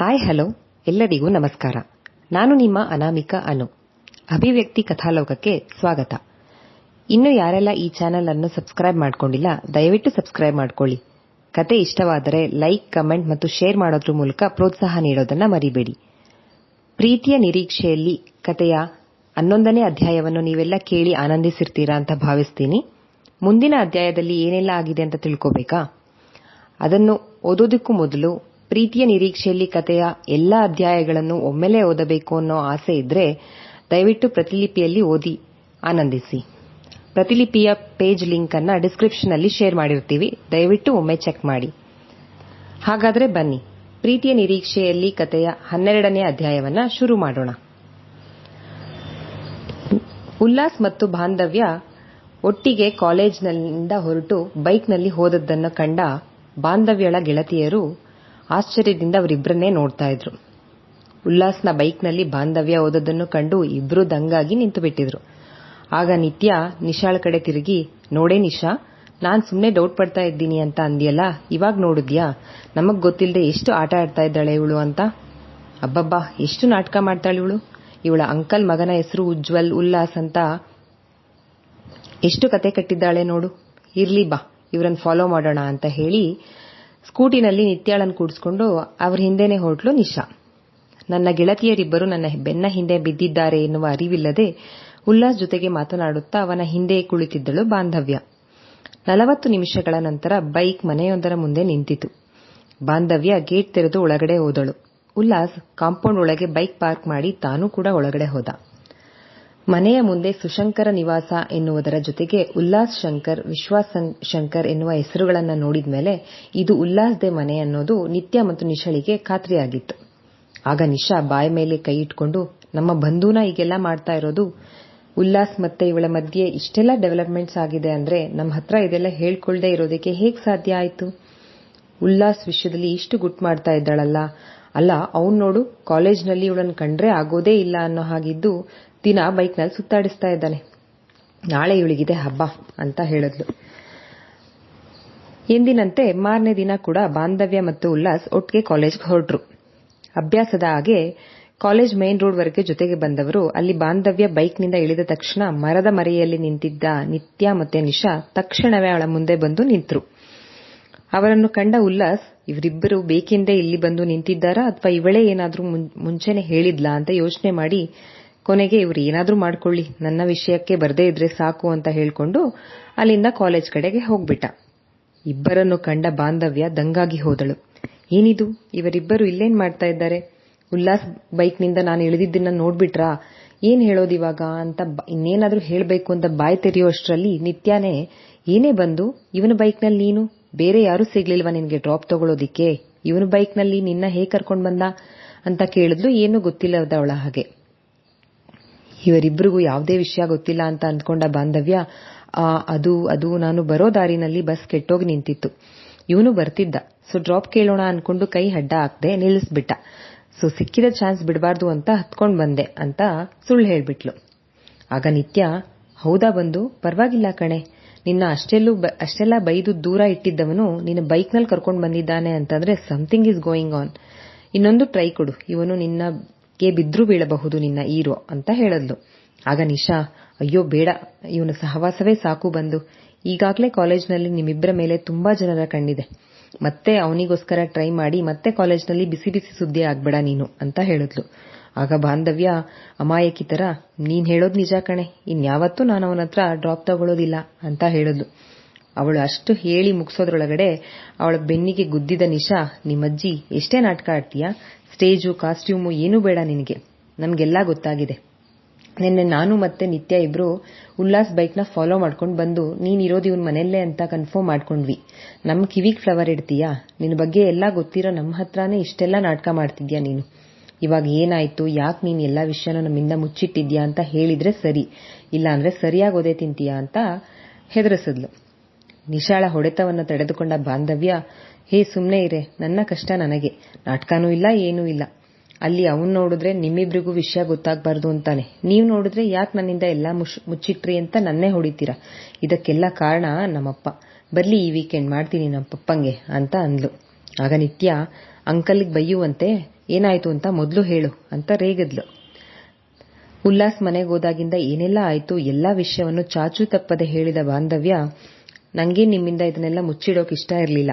Hi, hello. ಎಲ್ಲರಿಗೂ ನಮಸ್ಕಾರ. ನಾನು ನಿಮ್ಮ ಅನಾಮಿಕ ಅನು. ಅಭಿವ್ಯಕ್ತಿ ಕಥಾಲೋಕಕ್ಕೆ ಸ್ವಾಗತ. ಇನ್ನು ಯಾರೆಲ್ಲ ಈ ಚಾನೆಲ್ ಅನ್ನು ಸಬ್ಸ್ಕ್ರೈಬ್ ಮಾಡ್ಕೊಂಡಿಲ್ಲ, ದಯವಿಟ್ಟು ಸಬ್ಸ್ಕ್ರೈಬ್ ಮಾಡ್ಕೊಳ್ಳಿ. ಕತೆ ಇಷ್ಟವಾದರೆ ಲೈಕ್ ಕಮೆಂಟ್ ಮತ್ತು ಶೇರ್ ಮಾಡೋದ್ರ ಮೂಲಕ ಪ್ರೋತ್ಸಾಹ ನೀಡೋದನ್ನ ಮರಿಬೇಡಿ. ಪ್ರೀತಿಯ ನಿರೀಕ್ಷೆಯಲ್ಲಿ ಕತೆಯ ಹನ್ನೊಂದನೇ ಅಧ್ಯಾಯವನ್ನು ನೀವೆಲ್ಲ ಕೇಳಿ ಆನಂದಿಸಿರ್ತೀರಾ ಅಂತ ಭಾವಿಸ್ತೀನಿ. ಮುಂದಿನ ಅಧ್ಯಾಯದಲ್ಲಿ ಏನೆಲ್ಲ ಆಗಿದೆ ಅಂತ ತಿಳ್ಕೋಬೇಕಾ? ಅದನ್ನು ಓದೋದಕ್ಕೂ ಮೊದಲು ಪ್ರೀತಿಯ ನಿರೀಕ್ಷೆಯಲ್ಲಿ ಕತೆಯ ಎಲ್ಲ ಅಧ್ಯಾಯಗಳನ್ನು ಒಮ್ಮೆಲೇ ಓದಬೇಕು ಅನ್ನೋ ಆಸೆ ಇದ್ರೆ ದಯವಿಟ್ಟು ಪ್ರತಿಲಿಪಿಯಲ್ಲಿ ಓದಿ, ಆನಂದಿಸಿ. ಪ್ರತಿಲಿಪಿಯ ಪೇಜ್ ಲಿಂಕ್ ಅನ್ನ ಡಿಸ್ಕ್ರಿಪ್ಷನ್ ಅಲ್ಲಿ ಶೇರ್ ಮಾಡಿರ್ತೀವಿ. ದಯವಿಟ್ಟು ಒಮ್ಮೆ ಚೆಕ್ ಮಾಡಿ. ಹಾಗಾದ್ರೆ ಬನ್ನಿ, ಪ್ರೀತಿಯ ನಿರೀಕ್ಷೆಯಲ್ಲಿ ಕತೆಯ ಹನ್ನೆರಡನೇ ಅಧ್ಯಾಯವನ್ನ ಶುರು ಮಾಡೋಣ. ಉಲ್ಲಾಸ್ ಮತ್ತು ಬಾಂಧವ್ಯ ಒಟ್ಟಿಗೆ ಕಾಲೇಜ್ನಿಂದ ಹೊರಟು ಬೈಕ್ನಲ್ಲಿ ಹೋದದ್ದನ್ನು ಕಂಡ ಬಾಂಧವ್ಯಳ ಗೆಳತಿಯರು ಆಶ್ಚರ್ಯದಿಂದ ಅವರಿಬ್ಬರನ್ನೇ ನೋಡ್ತಾ ಇದ್ರು. ಉಲ್ಲಾಸ್ನ ಬೈಕ್ನಲ್ಲಿ ಬಾಂಧವ್ಯ ಓದೋದನ್ನು ಕಂಡು ಇಬ್ಬರೂ ದಂಗಾಗಿ ನಿಂತು ಬಿಟ್ಟಿದ್ರು ಆಗ ನಿತ್ಯ ನಿಶಾಳ ಕಡೆ ತಿರುಗಿ, ನೋಡೇ ನಿಶಾ, ನಾನ್ ಸುಮ್ನೆ ಡೌಟ್ ಪಡ್ತಾ ಇದ್ದೀನಿ ಅಂತ ಅಂದಿಯಲ್ಲ, ಇವಾಗ ನೋಡಿದ್ಯಾ? ನಮಗ್ ಗೊತ್ತಿಲ್ಲದೆ ಎಷ್ಟು ಆಟ ಆಡ್ತಾ ಇದ್ದಾಳೆ ಇವಳು ಅಂತ? ಅಬ್ಬಬ್ಬಾ, ಎಷ್ಟು ನಾಟಕ ಮಾಡ್ತಾಳೆ ಇವಳು? ಇವಳ ಅಂಕಲ್ ಮಗನ ಹೆಸರು ಉಜ್ವಲ್ ಉಲ್ಲಾಸ್ ಅಂತ ಎಷ್ಟು ಕತೆ ಕಟ್ಟಿದ್ದಾಳೆ ನೋಡು. ಇರ್ಲಿ ಬಾ ಇವರನ್ನ ಫಾಲೋ ಮಾಡೋಣ ಅಂತ ಹೇಳಿ ಸ್ಕೂಟಿನಲ್ಲಿ ನಿತ್ಯಾಳನ್ನು ಕೂಡಿಸ್ಕೊಂಡು ಅವ್ರ ಹಿಂದೆನೆ ಹೊರಟ್ಲು ನಿಶಾ. ನನ್ನ ಗೆಳತಿಯರಿಬ್ಬರು ನನ್ನ ಬೆನ್ನ ಹಿಂದೆ ಬಿದ್ದಿದ್ದಾರೆ ಎನ್ನುವ ಅರಿವಿಲ್ಲದೆ ಉಲ್ಲಾಸ್ ಜೊತೆಗೆ ಮಾತನಾಡುತ್ತಾ ಅವನ ಹಿಂದೆ ಕುಳಿತಿದ್ದಳು ಬಾಂಧವ್ಯ. ನಲವತ್ತು ನಿಮಿಷಗಳ ನಂತರ ಬೈಕ್ ಮನೆಯೊಂದರ ಮುಂದೆ ನಿಂತಿತು. ಬಾಂಧವ್ಯ ಗೇಟ್ ತೆರೆದು ಒಳಗಡೆ ಹೋದಳು. ಉಲ್ಲಾಸ್ ಕಾಂಪೌಂಡ್ ಒಳಗೆ ಬೈಕ್ ಪಾರ್ಕ್ ಮಾಡಿ ತಾನೂ ಕೂಡ ಒಳಗಡೆ ಹೋದ. ಮನೆಯ ಮುಂದೆ ಸುಶಂಕರ ನಿವಾಸ ಎನ್ನುವುದರ ಜೊತೆಗೆ ಉಲ್ಲಾಸ್ ಶಂಕರ್, ವಿಶ್ವಾಸ್ ಶಂಕರ್ ಎನ್ನುವ ಹೆಸರುಗಳನ್ನು ನೋಡಿದ ಮೇಲೆ ಇದು ಉಲ್ಲಾಸ್ದೆ ಮನೆ ಅನ್ನೋದು ನಿತ್ಯ ಮತ್ತು ನಿಶಳಿಗೆ ಖಾತ್ರಿಯಾಗಿತ್ತು. ಆಗ ನಿಶಾ ಬಾಯ ಮೇಲೆ ಕೈ ಇಟ್ಕೊಂಡು, ನಮ್ಮ ಬಂಧುನ ಈಗೆಲ್ಲ ಮಾಡ್ತಾ ಇರೋದು, ಉಲ್ಲಾಸ್ ಮತ್ತೆ ಇವಳ ಮಧ್ಯೆ ಇಷ್ಟೆಲ್ಲ ಡೆವಲಪ್ಮೆಂಟ್ಸ್ ಆಗಿದೆ ಅಂದ್ರೆ ನಮ್ಮ ಹತ್ರ ಇದೆಲ್ಲ ಹೇಳ್ಕೊಳ್ದೆ ಇರೋದಕ್ಕೆ ಹೇಗೆ ಸಾಧ್ಯ ಆಯ್ತು? ಉಲ್ಲಾಸ್ ವಿಷಯದಲ್ಲಿ ಇಷ್ಟು ಗುಟ್ ಮಾಡ್ತಾ ಇದ್ದಾಳಲ್ಲ. ಅಲ್ಲ, ಅವ್ನ್ ನೋಡು, ಕಾಲೇಜ್ನಲ್ಲಿ ಇವಳನ್ನು ಕಂಡ್ರೆ ಆಗೋದೇ ಇಲ್ಲ ಅನ್ನೋ ಹಾಗಿದ್ದು ದಿನ ಬೈಕ್ನಲ್ಲಿ ಸುತ್ತಾಡಿಸ್ತಾ ಇದ್ದಾನೆ. ನಾಳೆ ಇವಳಿಗಿದೆ ಹಬ್ಬ ಅಂತ ಹೇಳಿದ್ಲು. ಎಂದಿನಂತೆ ಮಾರನೇ ದಿನ ಕೂಡ ಬಾಂಧವ್ಯ ಮತ್ತು ಉಲ್ಲಾಸ್ ಒಟ್ಟಿಗೆ ಕಾಲೇಜ್ಗೆ ಹೊರಟ್ರು. ಅಭ್ಯಾಸದ ಹಾಗೆ ಕಾಲೇಜ್ ಮೇನ್ ರೋಡ್ ವರೆಗೆ ಜೊತೆಗೆ ಬಂದವರು ಅಲ್ಲಿ ಬಾಂಧವ್ಯ ಬೈಕ್ನಿಂದ ಇಳಿದ ತಕ್ಷಣ ಮರದ ಮರೆಯಲ್ಲಿ ನಿಂತಿದ್ದ ನಿತ್ಯ ಮತ್ತೆ ನಿಶಾ ತಕ್ಷಣವೇ ಅವಳ ಮುಂದೆ ಬಂದು ನಿಂತರು. ಅವರನ್ನು ಕಂಡ ಉಲ್ಲಾಸ್, ಇವರಿಬ್ಬರು ಬೇಕೆಂದೇ ಇಲ್ಲಿ ಬಂದು ನಿಂತಿದ್ದಾರಾ ಅಥವಾ ಇವಳೇ ಏನಾದ್ರೂ ಮುಂಚೆನೆ ಹೇಳಿದ್ಲಾ? ಅಂತ ಯೋಚನೆ ಮಾಡಿ ಕೊನೆಗೆ ಇವ್ರು ಏನಾದರೂ ಮಾಡ್ಕೊಳ್ಳಿ. ನನ್ನ ವಿಷಯಕ್ಕೆ ಬರದೇ ಇದ್ರೆ ಸಾಕು ಅಂತ ಹೇಳಿಕೊಂಡು ಅಲ್ಲಿಂದ ಕಾಲೇಜ್ ಕಡೆಗೆ ಹೋಗ್ಬಿಟ್ಟ. ಇಬ್ಬರನ್ನು ಕಂಡ ಬಾಂಧವ್ಯ ದಂಗಾಗಿ ಹೋದಳು. ಏನಿದು? ಇವರಿಬ್ಬರು ಇಲ್ಲೇನ್ ಮಾಡ್ತಾ ಇದ್ದಾರೆ? ಉಲ್ಲಾಸ್ ಬೈಕ್ನಿಂದ ನಾನು ಇಳಿದಿದ್ದನ್ನ ನೋಡ್ಬಿಟ್ರಾ? ಏನ್ ಹೇಳೋದಿವಾಗ ಅಂತ ಇನ್ನೇನಾದ್ರೂ ಹೇಳಬೇಕು ಅಂತ ಬಾಯ್ ತೆರೆಯುವಷ್ಟರಲ್ಲಿ ನಿತ್ಯಾನೇ, ಏನೇ ಬಂದು, ಇವನ ಬೈಕ್ನಲ್ಲಿ ನೀನು? ಬೇರೆ ಯಾರೂ ಸಿಗ್ಲಿಲ್ವಾ ನಿನ್ಗೆ ಡ್ರಾಪ್ ತಗೊಳ್ಳೋದಿಕ್ಕೆ ಇವನ ಬೈಕ್ನಲ್ಲಿ ನಿನ್ನ ಹೇಗೆ ಕರ್ಕೊಂಡು ಬಂದ? ಅಂತ ಕೇಳಿದ್ಲು, ಏನೂ ಗೊತ್ತಿಲ್ಲದವಳ ಹಾಗೆ. ಇವರಿಬ್ಬರಿಗೂ ಯಾವುದೇ ವಿಷಯ ಗೊತ್ತಿಲ್ಲ ಅಂತ ಅಂದ್ಕೊಂಡ ಬಾಂಧವ್ಯ ಅದು ಅದು ನಾನು ಬರೋ ದಾರಿನಲ್ಲಿ ಬಸ್ ಕೆಟ್ಟೋಗಿ ನಿಂತಿತ್ತು. ಇವನು ಬರ್ತಿದ್ದ. ಸೊ ಡ್ರಾಪ್ ಕೇಳೋಣ ಅನ್ಕೊಂಡು ಕೈ ಅಡ್ಡ ಹಾಕ್ದೆ ನಿಲ್ಲಿಸ್ಬಿಟ್ಟ. ಸೊ ಸಿಕ್ಕಿದ ಚಾನ್ಸ್ ಬಿಡಬಾರ್ದು ಅಂತ ಹತ್ಕೊಂಡು ಬಂದೆ ಅಂತ ಸುಳ್ಳು ಹೇಳ್ಬಿಟ್ಲು. ಆಗ ನಿತ್ಯ, ಹೌದಾ ಬಂದು ಪರವಾಗಿಲ್ಲ ಕಣೆ. ನಿನ್ನ ಅಷ್ಟೆಲ್ಲೂ ಅಷ್ಟೆಲ್ಲ ಬೈದು ದೂರ ಇಟ್ಟಿದ್ದವನು ನಿನ್ನ ಬೈಕ್ನಲ್ಲಿ ಕರ್ಕೊಂಡು ಬಂದಿದ್ದಾನೆ ಅಂತಂದ್ರೆ ಸಮಥಿಂಗ್ ಇಸ್ ಗೋಯಿಂಗ್ ಆನ್ ಇನ್ನೊಂದು ಟ್ರೈ ಕೊಡು. ಇವನು ನಿನ್ನಗೆ ಬಿದ್ರೂ ಬೀಳಬಹುದು ನಿನ್ನ ಈರು ಅಂತ ಹೇಳದ್ಲು. ಆಗ ನಿಶಾ, ಅಯ್ಯೋ ಬೇಡ, ಇವನು ಸಹವಾಸವೇ ಸಾಕು ಬಂದು. ಈಗಾಗಲೇ ಕಾಲೇಜ್ನಲ್ಲಿ ನಿಮ್ಮಿಬ್ಬರ ಮೇಲೆ ತುಂಬಾ ಜನರ ಕಣ್ಣಿದೆ. ಮತ್ತೆ ಅವನಿಗೋಸ್ಕರ ಟ್ರೈ ಮಾಡಿ, ಮತ್ತೆ ಕಾಲೇಜ್ನಲ್ಲಿ ಬಿಸಿ ಬಿಸಿ ಸುದ್ದಿ ಆಗ್ಬೇಡ ನೀನು ಅಂತ ಹೇಳಿದ್ಲು. ಆಗ ಬಾಂಧವ್ಯ, ಅಮಾಯಕಿ ತರ, ನೀನ್ ಹೇಳೋದ್ ನಿಜ ಕಣೆ, ಇನ್ಯಾವತ್ತೂ ನಾನು ಅವನತ್ರ ಡ್ರಾಪ್ ತಗೊಳ್ಳೋದಿಲ್ಲ ಅಂತ ಹೇಳಿದ್ಲು. ಅವಳು ಅಷ್ಟು ಹೇಳಿ ಮುಗಿಸೋದ್ರೊಳಗಡೆ ಅವಳ ಬೆನ್ನಿಗೆ ಗುದ್ದಿದ ನಿಶಾ, ನಿಮ್ಮಜ್ಜಿ, ಎಷ್ಟೇ ನಾಟಕ ಆಡ್ತೀಯಾ? ಸ್ಟೇಜು, ಕಾಸ್ಟ್ಯೂಮು ಏನೂ ಬೇಡ ನಿನಗೆ. ನಮಗೆಲ್ಲ ಗೊತ್ತಾಗಿದೆ. ನಿನ್ನೆ ನಾನು ಮತ್ತೆ ನಿತ್ಯ ಇಬ್ರು ಉಲ್ಲಾಸ್ ಬೈಕ್ನ ಫಾಲೋ ಮಾಡ್ಕೊಂಡು ಬಂದು ನೀನ್ ಇರೋದು ಇವನ್ ಮನೆಯಲ್ಲೇ ಅಂತ ಕನ್ಫರ್ಮ್ ಮಾಡ್ಕೊಂಡ್ವಿ. ನಮ್ ಕಿವಿಗ್ ಫ್ಲವರ್ ಇಡ್ತೀಯಾ? ನಿನ್ನ ಬಗ್ಗೆ ಎಲ್ಲ ಗೊತ್ತಿರೋ ನಮ್ಮ ಹತ್ರನೇ ಇಷ್ಟೆಲ್ಲ ನಾಟಕ ಮಾಡ್ತಿದ್ಯಾ ನೀನು? ಇವಾಗ ಏನಾಯ್ತು? ಯಾಕೆ ನೀನ್ ಎಲ್ಲಾ ವಿಷಯನ ನಮ್ಮಿಂದ ಮುಚ್ಚಿಟ್ಟಿದ್ಯಾ ಅಂತ ಹೇಳಿದ್ರೆ ಸರಿ. ಇಲ್ಲ ಅಂದ್ರೆ ಸರಿಯಾಗಿ ಓದೇ ತಿಂತೀಯಾ? ಅಂತ ಹೆದರಿಸಿದ್ಲು. ನಿಶಾಳ ಹೊಡೆತವನ್ನು ತಡೆದುಕೊಂಡ ಬಾಂಧವ್ಯ, ಹೇ ಸುಮ್ಮನೆ ಇರೆ, ನನ್ನ ಕಷ್ಟ ನನಗೆ, ನಾಟಕನೂ ಇಲ್ಲ, ಏನೂ ಇಲ್ಲ. ಅಲ್ಲಿ ಅವನ್ ನೋಡಿದ್ರೆ ನಿಮ್ಮಿಬ್ರಿಗೂ ವಿಷಯ ಗೊತ್ತಾಗ್ಬಾರ್ದು ಅಂತಾನೆ. ನೀವು ನೋಡಿದ್ರೆ ಯಾಕೆ ನನ್ನಿಂದ ಎಲ್ಲಾ ಮುಚ್ಚಿಟ್ರಿ ಅಂತ ನನ್ನೇ ಹೊಡಿತೀರಾ? ಇದಕ್ಕೆಲ್ಲ ಕಾರಣ ನಮ್ಮಪ್ಪ. ಬರ್ಲಿ ಈ ವೀಕೆಂಡ್ ಮಾಡ್ತೀನಿ ನಮ್ಮ ಪಪ್ಪಂಗೆ, ಅಂತ ಅಂದ್ಲು. ಆಗ ನಿತ್ಯ, ಅಂಕಲ್ಗೆ ಬೈಯುವಂತೆ ಏನಾಯ್ತು ಅಂತ ಮೊದಲು ಹೇಳು, ಅಂತ ರೇಗಿದ್ಲು. ಉಲ್ಲಾಸ್ ಮನೆಗೋದಾಗಿಂದ ಏನೆಲ್ಲ ಆಯ್ತು, ಎಲ್ಲ ವಿಷಯವನ್ನು ಚಾಚೂ ತಪ್ಪದೆ ಹೇಳಿದ ಬಾಂಧವ್ಯ ನಂಗೆ ನಿಮ್ಮಿಂದ ಇದನ್ನೆಲ್ಲ ಮುಚ್ಚಿಡೋಕೆ ಇಷ್ಟ ಇರಲಿಲ್ಲ.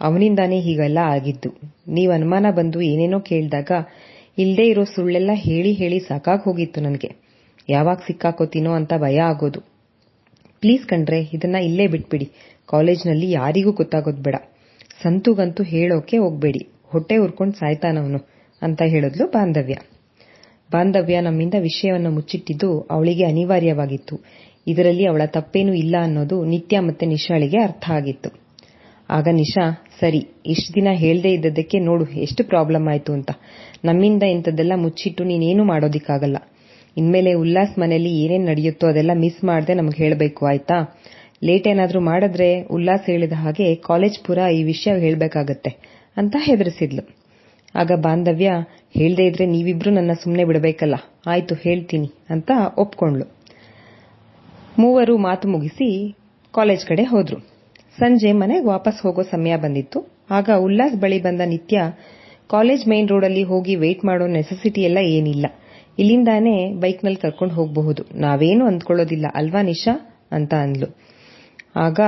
ಅವನಿಂದಾನೇ ಹೀಗೆಲ್ಲ ಆಗಿದ್ದು. ನೀವು ಅನುಮಾನ ಬಂದು ಏನೇನೋ ಕೇಳಿದಾಗ ಇಲ್ಲದೆ ಇರೋ ಸುಳ್ಳೆಲ್ಲ ಹೇಳಿ ಹೇಳಿ ಸಾಕಾಗಿ ಹೋಗಿತ್ತು ನನಗೆ. ಯಾವಾಗ ಸಿಕ್ಕಾಕೋತೀನೋ ಅಂತ ಭಯ ಆಗೋದು. ಪ್ಲೀಸ್ ಕಂಡ್ರೆ, ಇದನ್ನ ಇಲ್ಲೇ ಬಿಟ್ಬಿಡಿ. ಕಾಲೇಜ್ನಲ್ಲಿ ಯಾರಿಗೂ ಗೊತ್ತಾಗೋದು ಬೇಡ. ಸಂತುಗಂತೂ ಹೇಳೋಕೆ ಹೋಗ್ಬೇಡಿ. ಹೊಟ್ಟೆ ಉರ್ಕೊಂಡು ಸಾಯ್ತಾನವನು ಅಂತ ಹೇಳಿದ್ಲು ಬಾಂಧವ್ಯ. ಬಾಂಧವ್ಯ ನಮ್ಮಿಂದ ವಿಷಯವನ್ನು ಮುಚ್ಚಿಟ್ಟಿದ್ದು ಅವಳಿಗೆ ಅನಿವಾರ್ಯವಾಗಿತ್ತು. ಇದರಲ್ಲಿ ಅವಳ ತಪ್ಪೇನೂ ಇಲ್ಲ ಅನ್ನೋದು ನಿತ್ಯ ಮತ್ತೆ ನಿಶಾಳಿಗೆ ಅರ್ಥ ಆಗಿತ್ತು. ಆಗ ನಿಶಾ, ಸರಿ, ಇಷ್ಟು ದಿನ ಹೇಳದೇ ಇದ್ದದ್ದಕ್ಕೆ ನೋಡು, ಎಷ್ಟು ಪ್ರಾಬ್ಲಮ್ ಆಯ್ತು ಅಂತ. ನಮ್ಮಿಂದ ಇಂಥದ್ದೆಲ್ಲ ಮುಚ್ಚಿಟ್ಟು ನೀನೇನು ಮಾಡೋದಿಕ್ಕಾಗಲ್ಲ. ಇನ್ಮೇಲೆ ಉಲ್ಲಾಸ್ ಮನೆಯಲ್ಲಿ ಏನೇನ್ ನಡೆಯುತ್ತೋ ಅದೆಲ್ಲ ಮಿಸ್ ಮಾಡದೆ ನಮಗೆ ಹೇಳಬೇಕು, ಆಯ್ತಾ? ಲೇಟ್ ಏನಾದರೂ ಮಾಡಿದ್ರೆ ಉಲ್ಲಾಸ್ ಹೇಳಿದ ಹಾಗೆ ಕಾಲೇಜ್ ಪುರ ಈ ವಿಷಯ ಹೇಳಬೇಕಾಗತ್ತೆ ಅಂತ ಹೆದರಿಸಿದ್ಲು. ಆಗ ಬಾಂಧವ್ಯ, ಹೇಳದೇ ಇದ್ರೆ ನೀವಿಬ್ರು ನನ್ನ ಸುಮ್ಮನೆ ಬಿಡಬೇಕಲ್ಲ, ಆಯ್ತು, ಹೇಳ್ತೀನಿ ಅಂತ ಒಪ್ಕೊಂಡ್ಲು ಮೂವರು ಮಾತು ಮುಗಿಸಿ ಕಾಲೇಜ್ ಕಡೆ ಹೋದರು. ಸಂಜೆ ಮನೆಗೆ ವಾಪಸ್ ಹೋಗೋ ಸಮಯ ಬಂದಿತ್ತು. ಆಗ ಉಲ್ಲಾಸ್ ಬಳಿ ಬಂದ ನಿತ್ಯ, ಕಾಲೇಜ್ ಮೈನ್ ರೋಡಲ್ಲಿ ಹೋಗಿ ವೇಟ್ ಮಾಡೋ ನೆಸೆಸಿಟಿ ಎಲ್ಲ ಏನಿಲ್ಲ. ಇಲ್ಲಿಂದಾನೇ ಬೈಕ್ನಲ್ಲಿ ಕರ್ಕೊಂಡು ಹೋಗಬಹುದು. ನಾವೇನು ಅಂದ್ಕೊಳ್ಳೋದಿಲ್ಲ, ಅಲ್ವಾ ನಿಶಾ? ಅಂತ ಅಂದ್ಲು. ಆಗ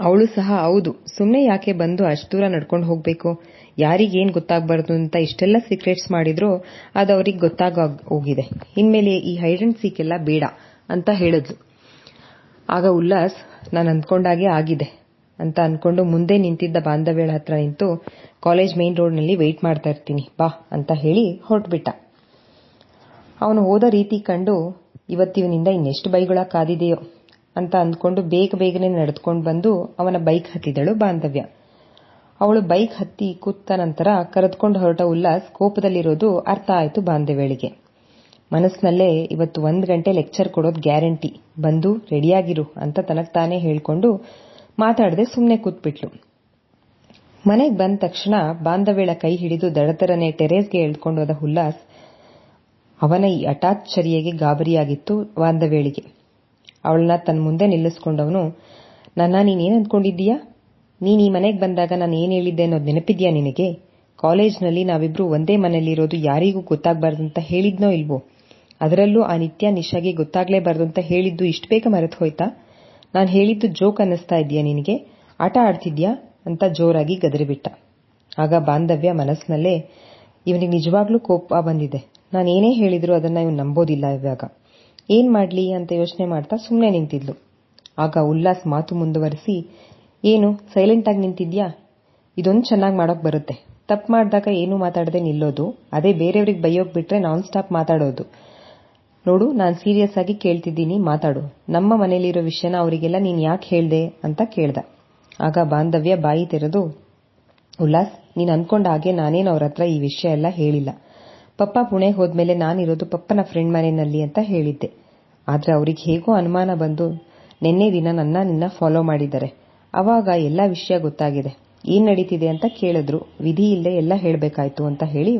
ಅವಳು ಸಹ, ಹೌದು ಸುಮ್ಮನೆ ಯಾಕೆ ಬಂದು ಅಷ್ಟು ದೂರ ನಡ್ಕೊಂಡು ಹೋಗ್ಬೇಕು? ಯಾರಿಗೇನು ಗೊತ್ತಾಗಬಾರ್ದು ಅಂತ ಇಷ್ಟೆಲ್ಲ ಸೀಕ್ರೆಟ್ಸ್ ಮಾಡಿದ್ರು ಅದು ಅವ್ರಿಗೆ ಗೊತ್ತಾಗ ಹೋಗಿದೆ. ಇನ್ಮೇಲೆ ಈ ಹೈಡ್ ಅಂಡ್ ಸೀಕ್ ಎಲ್ಲ ಬೇಡ. ಅಂತ ಹೇಳಿದ್ಲು ಆಗ ಉಲ್ಲಾಸ್, ನಾನು ಅಂದ್ಕೊಂಡಾಗೆ ಆಗಿದೆ ಅಂತ ಅನ್ಕೊಂಡು ಮುಂದೆ ನಿಂತಿದ್ದ ಬಾಂಧವ್ಯಳ ಹತ್ರ ನಿಂತು, ಕಾಲೇಜ್ ಮೇನ್ ರೋಡ್ನಲ್ಲಿ ವೆಯ್ಟ್ ಮಾಡ್ತಾ ಇರ್ತೀನಿ, ಬಾ ಅಂತ ಹೇಳಿ ಹೊರಟ್ಬಿಟ್ಟ. ಅವನು ಹೋದ ರೀತಿ ಕಂಡು ಇವತ್ತಿವನಿಂದ ಇನ್ನೆಷ್ಟು ಬೈಗಳ ಕಾದಿದೆಯೋ ಅಂತ ಅಂದ್ಕೊಂಡು ಬೇಗ ಬೇಗನೆ ನಡೆದುಕೊಂಡು ಬಂದು ಅವನ ಬೈಕ್ ಹತ್ತಿದಳು ಬಾಂಧವ್ಯ. ಅವಳು ಬೈಕ್ ಹತ್ತಿ ಕೂತ ನಂತರ ಕರೆದುಕೊಂಡು ಹೊರಟ ಉಲ್ಲಾಸ್ ಕೋಪದಲ್ಲಿರೋದು ಅರ್ಥ ಆಯಿತು ಬಾಂಧವ್ಯಳಿಗೆ. ಮನಸ್ಸಿನಲ್ಲೇ ಇವತ್ತು ಒಂದು ಗಂಟೆ ಲೆಕ್ಚರ್ ಕೊಡೋದು ಗ್ಯಾರಂಟಿ ಬಂದು ರೆಡಿಯಾಗಿರು ಅಂತ ತನಗ್ ತಾನೇ ಹೇಳ್ಕೊಂಡು ಮಾತಾಡದೆ ಸುಮ್ಮನೆ ಕೂತ್ಬಿಟ್ಲು. ಮನೆಗೆ ಬಂದ ತಕ್ಷಣ ಬಾಂಧವ್ಯಳ ಕೈ ಹಿಡಿದು ದಡತರನೇ ಟೆರೇಸ್ಗೆ ಎಳ್ಕೊಂಡು ಹೋದ ಉಲ್ಲಾಸ್ ಅವನ ಈ ಹಠಾತ್ ಚರ್ಯೆಗೆ ಗಾಬರಿಯಾಗಿತ್ತು ಬಾಂಧವ್ಯಳಿಗೆ. ಅವಳನ್ನ ತನ್ನ ಮುಂದೆ ನಿಲ್ಲಿಸ್ಕೊಂಡವನು ನನ್ನ ನೀನೇನ್ ಅಂದ್ಕೊಂಡಿದ್ದೀಯಾ ನೀನು ಈ ಮನೆಗೆ ಬಂದಾಗ ನಾನು ಏನು ಹೇಳಿದ್ದೆ ಅನ್ನೋದು ನೆನಪಿದ್ಯಾ ನಿನಗೆ? ಕಾಲೇಜ್ನಲ್ಲಿ ನಾವಿಬ್ರು ಒಂದೇ ಮನೆಯಲ್ಲಿರೋದು ಯಾರಿಗೂ ಗೊತ್ತಾಗಬಾರ್ದು ಅಂತ ಹೇಳಿದ್ನೋ ಇಲ್ವೋ? ಅದರಲ್ಲೂ ಆ ನಿತ್ಯ ನಿಶಾಗೆ ಗೊತ್ತಾಗ್ಲೇಬಾರ್ದು ಅಂತ ಹೇಳಿದ್ದು ಇಷ್ಟು ಬೇಗ ಮರೆತು ಹೋಯ್ತಾ? ನಾನು ಹೇಳಿದ್ದು ಜೋಕ್ ಅನ್ನಿಸ್ತಾ ಇದೆಯಾ ನಿನಗೆ? ಆಟ ಆಡ್ತಿದ್ಯಾ? ಅಂತ ಜೋರಾಗಿ ಗದರಿಬಿಟ್ಟ. ಆಗ ಬಾಂಧವ್ಯ ಮನಸ್ಸಿನಲ್ಲೇ ಇವನಿಗೆ ನಿಜವಾಗ್ಲೂ ಕೋಪ ಬಂದಿದೆ. ನಾನು ಏನೇ ಹೇಳಿದ್ರು ಅದನ್ನ ಇವನು ನಂಬೋದಿಲ್ಲ ಇವಾಗ. ಏನ್ ಮಾಡ್ಲಿ? ಅಂತ ಯೋಚನೆ ಮಾಡ್ತಾ ಸುಮ್ಮನೆ ನಿಂತಿದ್ಲು. ಆಗ ಉಲ್ಲಾಸ್ ಮಾತು ಮುಂದುವರಿಸಿ, ಏನು, ಸೈಲೆಂಟ್ ಆಗಿ ನಿಂತಿದ್ಯಾ? ಇದೊಂದು ಚೆನ್ನಾಗಿ ಮಾಡೋಕ್ ಬರುತ್ತೆ. ತಪ್ಪು ಮಾಡಿದಾಗ ಏನು ಮಾತಾಡದೆ ನಿಲ್ಲೋದು, ಅದೇ ಬೇರೆಯವ್ರಿಗೆ ಬೈಯೋಕ್ ಬಿಟ್ರೆ ನಾನ್ ಸ್ಟಾಪ್ ಮಾತಾಡೋದು. ನೋಡು, ನಾನು ಸೀರಿಯಸ್ ಆಗಿ ಕೇಳ್ತಿದ್ದೀನಿ, ಮಾತಾಡು. ನಮ್ಮ ಮನೆಯಲ್ಲಿರೋ ವಿಷಯನ ಅವರಿಗೆಲ್ಲ ನೀನ್ ಯಾಕೆ ಹೇಳ್ದೆ ಅಂತ ಕೇಳ್ದ. ಆಗ ಬಾಂಧವ್ಯ ಬಾಯಿ ತೆರೆದು, ಉಲ್ಲಾಸ್, ನೀನ್ ಅನ್ಕೊಂಡ ಹಾಗೆ ನಾನೇನು ಅವ್ರ ಹತ್ರ ಈ ವಿಷಯ ಎಲ್ಲ ಹೇಳಿಲ್ಲ. ಪಪ್ಪ ಪುಣೆ ಹೋದ್ಮೇಲೆ ನಾನಿರೋದು ಪಪ್ಪನ ಫ್ರೆಂಡ್ ಮನೆಯಲ್ಲಿ ಅಂತ ಹೇಳಿದ್ದೆ. ಆದ್ರೆ ಅವ್ರಿಗೆ ಹೇಗೋ ಅನುಮಾನ ಬಂದು ನಿನ್ನೆ ದಿನ ನನ್ನ ನಿನ್ನ ಫಾಲೋ ಮಾಡಿದ್ದಾರೆ. ಅವಾಗ ಎಲ್ಲ ವಿಷಯ ಗೊತ್ತಾಗಿದೆ. ಏನ್ ನಡೀತಿದೆ ಅಂತ ಕೇಳಿದ್ರು. ವಿಧಿ ಇಲ್ಲದೆ ಎಲ್ಲ ಹೇಳಬೇಕಾಯ್ತು ಅಂತ ಹೇಳಿ,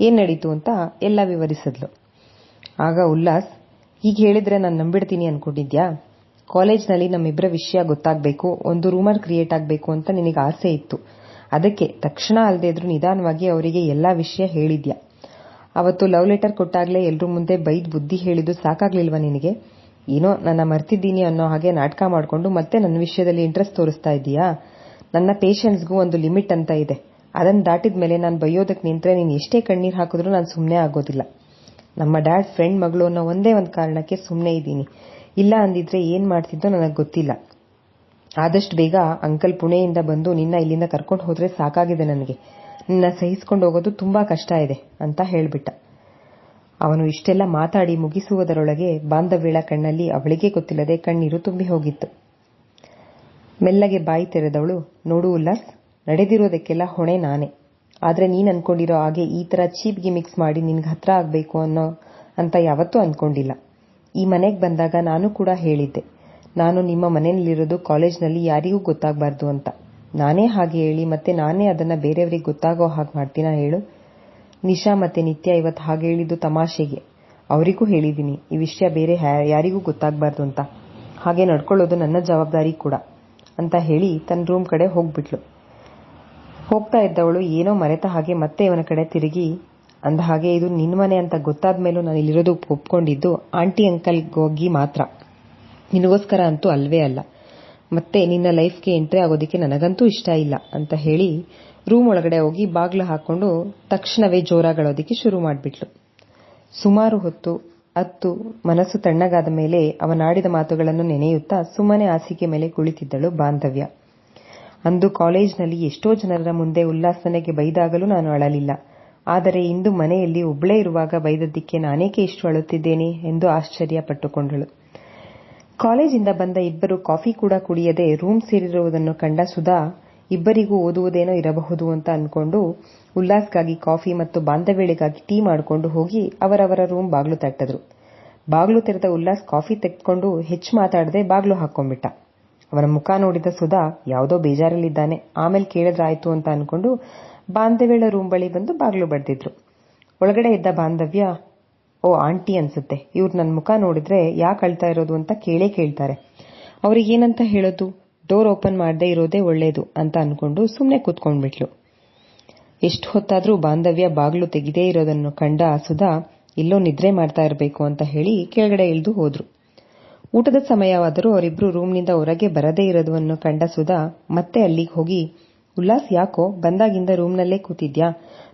ಏನ್ ನಡೀತು ಅಂತ ಎಲ್ಲ ವಿವರಿಸಿದ್ಲು. ಆಗ ಉಲ್ಲಾಸ್ ಈಗ ಹೇಳಿದ್ರೆ ನಾನು ನಂಬಿಡ್ತೀನಿ ಅನ್ಕೊಂಡಿದ್ಯಾ? ಕಾಲೇಜ್ನಲ್ಲಿ ನಮ್ಮಿಬ್ಬರ ವಿಷಯ ಗೊತ್ತಾಗಬೇಕು, ಒಂದು ರೂಮರ್ ಕ್ರಿಯೇಟ್ ಆಗಬೇಕು ಅಂತ ನಿನಗೆ ಆಸೆ ಇತ್ತು. ಅದಕ್ಕೆ ತಕ್ಷಣ ಅಲ್ಲದೆ ಇದ್ರು ನಿಧಾನವಾಗಿ ಅವರಿಗೆ ಎಲ್ಲಾ ವಿಷಯ ಹೇಳಿದ್ಯಾ? ಅವತ್ತು ಲವ್ ಲೆಟರ್ ಕೊಟ್ಟಾಗ್ಲೇ ಎಲ್ಲರೂ ಮುಂದೆ ಬೈದ್ ಬುದ್ಧಿ ಹೇಳಿದ್ದು ಸಾಕಾಗ್ಲಿಲ್ವಾ ನಿನಗೆ? ಏನೋ ನನ್ನ ಮರ್ತಿದ್ದೀನಿ ಅನ್ನೋ ಹಾಗೆ ನಾಟಕ ಮಾಡ್ಕೊಂಡು ಮತ್ತೆ ನನ್ನ ವಿಷಯದಲ್ಲಿ ಇಂಟ್ರೆಸ್ಟ್ ತೋರಿಸ್ತಾ ಇದೀಯಾ ನನ್ನ ಪೇಷನ್ಸ್ಗೂ ಒಂದು ಲಿಮಿಟ್ ಅಂತ ಇದೆ. ಅದನ್ನು ದಾಟಿದ ಮೇಲೆ ನಾನು ಬೈಯೋದಕ್ಕೆ ನಿಂತರೆ ನೀನು ಎಷ್ಟೇ ಕಣ್ಣೀರು ಹಾಕಿದ್ರೂ ನಾನು ಸುಮ್ಮನೆ ಆಗೋದಿಲ್ಲ. ನಮ್ಮ ಡ್ಯಾಡ್ ಫ್ರೆಂಡ್ ಮಗಳು ಅನ್ನೋ ಒಂದೇ ಒಂದು ಕಾರಣಕ್ಕೆ ಸುಮ್ಮನೆ ಇದ್ದೀನಿ. ಇಲ್ಲ ಅಂದಿದ್ರೆ ಏನ್ ಮಾಡ್ತಿದ್ದೋ ನನಗೆ ಗೊತ್ತಿಲ್ಲ. ಆದಷ್ಟು ಬೇಗ ಅಂಕಲ್ ಪುಣೆಯಿಂದ ಬಂದು ನಿನ್ನ ಇಲ್ಲಿಂದ ಕರ್ಕೊಂಡು ಹೋದ್ರೆ ಸಾಕಾಗಿದೆ ನನಗೆ. ನಿನ್ನ ಸಹಿಸ್ಕೊಂಡು ಹೋಗೋದು ತುಂಬಾ ಕಷ್ಟ ಇದೆ ಅಂತ ಹೇಳ್ಬಿಟ್ಟ. ಅವನು ಇಷ್ಟೆಲ್ಲ ಮಾತಾಡಿ ಮುಗಿಸುವುದರೊಳಗೆ ಬಾಂಧವ್ಯಳ ಕಣ್ಣಲ್ಲಿ ಅವಳಿಗೆ ಗೊತ್ತಿಲ್ಲದೆ ಕಣ್ಣೀರು ತುಂಬಿ ಹೋಗಿತ್ತು. ಮೆಲ್ಲಗೆ ಬಾಯಿ ತೆರೆದವಳು, ನೋಡು ಉಲ್ಲಾಸ್, ನಡೆದಿರೋದಕ್ಕೆಲ್ಲ ಹೊಣೆ ನಾನೇ. ಆದ್ರೆ ನೀನ್ ಅನ್ಕೊಂಡಿರೋ ಹಾಗೆ ಈ ತರ ಚೀಪ್ ಗಿಮಿಕ್ಸ್ ಮಾಡಿ ನಿನ್ಗೆ ಹತ್ರ ಆಗಬೇಕು ಅನ್ನೋ ಅಂತ ಯಾವತ್ತೂ ಅನ್ಕೊಂಡಿಲ್ಲ. ಈ ಮನೆಗೆ ಬಂದಾಗ ನಾನು ಕೂಡ ಹೇಳಿದ್ದೆ, ನಾನು ನಿಮ್ಮ ಮನೆಯಲ್ಲಿರೋದು ಕಾಲೇಜ್ನಲ್ಲಿ ಯಾರಿಗೂ ಗೊತ್ತಾಗಬಾರ್ದು ಅಂತ. ನಾನೇ ಹಾಗೆ ಹೇಳಿ ಮತ್ತೆ ನಾನೇ ಅದನ್ನ ಬೇರೆಯವರಿಗೆ ಗೊತ್ತಾಗೋ ಹಾಗೆ ಮಾಡ್ತೀನಾ ಹೇಳು? ನಿಶಾ ಮತ್ತೆ ನಿತ್ಯ ಇವತ್ತು ಹಾಗೆ ಹೇಳಿದ್ದು ತಮಾಷೆಗೆ. ಅವರಿಗೂ ಹೇಳಿದ್ದೀನಿ, ಈ ವಿಷಯ ಬೇರೆ ಯಾರಿಗೂ ಗೊತ್ತಾಗಬಾರ್ದು ಅಂತ. ಹಾಗೆ ನಡ್ಕೊಳ್ಳೋದು ನನ್ನ ಜವಾಬ್ದಾರಿ ಕೂಡ ಅಂತ ಹೇಳಿ ತನ್ನ ರೂಮ್ ಕಡೆ ಹೋಗ್ಬಿಟ್ಲು. ಹೋಗ್ತಾ ಇದ್ದವಳು ಏನೋ ಮರೆತ ಹಾಗೆ ಮತ್ತೆ ಇವನ ಕಡೆ ತಿರುಗಿ, ಅಂದ ಹಾಗೆ ಇದು ನಿನ್ನ ಮನೆ ಅಂತ ಗೊತ್ತಾದ ಮೇಲೂ ನಾನು ಇಲ್ಲಿರೋದು ಒಪ್ಕೊಂಡಿದ್ದು ಆಂಟಿ ಅಂಕಲ್ಗೋಗಿ ಮಾತ್ರ. ನಿನಗೋಸ್ಕರ ಅಂತೂ ಅಲ್ವೇ ಅಲ್ಲ. ಮತ್ತೆ ನಿನ್ನ ಲೈಫ್ಗೆ ಎಂಟ್ರಿ ಆಗೋದಕ್ಕೆ ನನಗಂತೂ ಇಷ್ಟ ಇಲ್ಲ, ಅಂತ ಹೇಳಿ ರೂಮ್ ಒಳಗಡೆ ಹೋಗಿ ಬಾಗ್ಲು ಹಾಕೊಂಡು ತಕ್ಷಣವೇ ಜೋರಾಗಳೋದಕ್ಕೆ ಶುರು ಮಾಡಿಬಿಟ್ಲು. ಸುಮಾರು ಹೊತ್ತು, ಅತ್ತು ಮನಸ್ಸು ತಣ್ಣಗಾದ ಮೇಲೆ ಅವನಾಡಿದ ಮಾತುಗಳನ್ನು ನೆನೆಯುತ್ತಾ ಸುಮ್ಮನೆ ಹಾಸಿಗೆ ಮೇಲೆ ಕುಳಿತಿದ್ದಳು ಬಾಂಧವ್ಯ. ಅಂದು ಕಾಲೇಜ್ನಲ್ಲಿ ಎಷ್ಟೋ ಜನರ ಮುಂದೆ ಉಲ್ಲಾಸನೆಗೆ ಬೈದಾಗಲೂ ನಾನು ಅಳಲಿಲ್ಲ. ಆದರೆ ಇಂದು ಮನೆಯಲ್ಲಿ ಒಬ್ಬಳೇ ಇರುವಾಗ ಬೈದದ್ದಕ್ಕೆ ನಾನೇಕೆ ಇಷ್ಟು ಅಳುತ್ತಿದ್ದೇನೆ ಎಂದು ಆಶ್ಚರ್ಯ ಪಟ್ಟುಕೊಂಡಳು ಕಾಲೇಜಿಂದ ಬಂದ ಇಬ್ಬರು ಕಾಫಿ ಕೂಡ ಕುಡಿಯದೆ ರೂಮ್ ಸೇರಿರುವುದನ್ನು ಕಂಡ ಸುಧಾ, ಇಬ್ಬರಿಗೂ ಓದುವುದೇನೋ ಇರಬಹುದು ಅಂತ ಅನ್ಕೊಂಡು ಉಲ್ಲಾಸ್ಗಾಗಿ ಕಾಫಿ ಮತ್ತು ಬಾಂಧವ್ಯಳಿಗಾಗಿ ಟೀ ಮಾಡಿಕೊಂಡು ಹೋಗಿ ಅವರವರ ರೂಮ್ ಬಾಗ್ಲು ತಟ್ಟಿದ್ರು. ಬಾಗ್ಲು ತೆರೆದ ಉಲ್ಲಾಸ್ ಕಾಫಿ ತೆಗೆದುಕೊಂಡು ಹೆಚ್ಚು ಮಾತಾಡದೆ ಬಾಗ್ಲು ಹಾಕೊಂಡ್ಬಿಟ್ಟ. ಅವನ ಮುಖ ನೋಡಿದ ಸುಧಾ ಯಾವುದೋ ಬೇಜಾರಲ್ಲಿದ್ದಾನೆ. ಆಮೇಲೆ ಕೇಳಿದ್ರಾಯ್ತು ಅಂತ ಅನ್ಕೊಂಡು ಬಾಂಧವ್ಯಳ ರೂಮ್ ಬಳಿ ಬಂದು ಬಾಗ್ಲು ಬಡ್ದಿದ್ರು. ಒಳಗಡೆ ಇದ್ದ ಬಾಂಧವ್ಯ, ಓ, ಆಂಟಿ ಅನ್ಸುತ್ತೆ. ಇವ್ರು ನನ್ನ ಮುಖ ನೋಡಿದ್ರೆ ಯಾಕೆ ಅಳ್ತಾ ಇರೋದು ಅಂತ ಕೇಳೇ ಕೇಳ್ತಾರೆ. ಅವ್ರಿಗೇನಂತ ಹೇಳೋದು? ಡೋರ್ ಓಪನ್ ಮಾಡದೇ ಇರೋದೇ ಒಳ್ಳೇದು ಅಂತ ಅನ್ಕೊಂಡು ಸುಮ್ಮನೆ ಕೂತ್ಕೊಂಡ್ಬಿಟ್ಲು. ಎಷ್ಟು ಹೊತ್ತಾದ್ರೂ ಬಾಂಧವ್ಯ ಬಾಗಿಲು ತೆಗೆದೇ ಇರೋದನ್ನು ಕಂಡ ಸುಧಾ, ಇಲ್ಲೋ ನಿದ್ರೆ ಮಾಡ್ತಾ ಇರಬೇಕು ಅಂತ ಹೇಳಿ ಕೆಳಗಡೆ ಇಳಿದು ಹೋದ್ರು. ಊಟದ ಸಮಯವಾದರೂ ಅವರಿಬ್ರು ರೂಮ್ನಿಂದ ಹೊರಗೆ ಬರದೇ ಇರೋದನ್ನು ಕಂಡ ಸುಧಾ, ಮತ್ತೆ ಅಲ್ಲಿಗೆ ಹೋಗಿ, ಉಲ್ಲಾಸ್, ಯಾಕೋ? ಬಂದಾಗಿಂದ ರೂಮ್ನಲ್ಲೇ ಕೂತಿದ್ಯಾ?